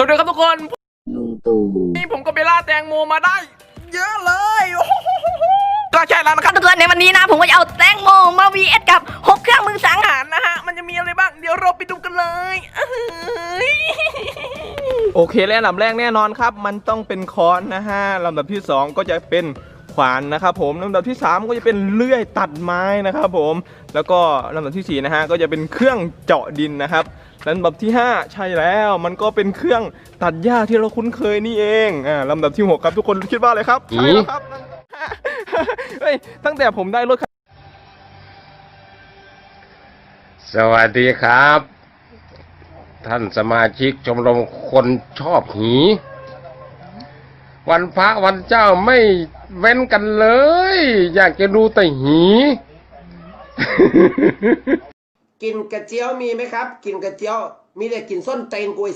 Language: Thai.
สวัสดีครับทุกคนลุงตู่นี่ผมก็ไปล่าแตงโมมาได้ เยอะเลยโอ้โหก็ใช่แล้วนะคครัรับบทุกคนในวันนี้นะ ผมก็จะเอาแตงโมมา VS กับ6เครื่องมือสังหารอาหารนะฮะ มันจะมีอะไรบ้าง เดี๋ยวเราไปดูกันเลยเอ้ยโอเคและลำดับแรกแน่นอนครับ มันต้องเป็นค้อนนะฮะลำดับที่ 2 ก็จะเป็นข วานนะครับผมลำดับที่ 3 ก็จะเป็นเลื่อยตัดไม้นะครับผมแล้วก็ลำดับทีสี่4นะฮะก็จะเป็นเครื่องเจาะดินนะครับลำดับที่ 5 ใช่แล้วมันก็เป็นเครื่องตัดหญ้าที่เราคุ้นเคยนี่เองอ่าลำดับที่ 6 ครับทุกคนคิดว่าอะไรครับใช่แล้วครับเฮ้ยตั้งแต่ผมได้รถคันสวัสดีครับ ท่านสมาชิกชมรมคนชอบหี วันพระวันเจ้าไม่ เว้นกันเลย อยากจะดูแต่หี กินกระเจียวมีไหมครับ กินกระเจียว มีแต่กินส้นเตนกุย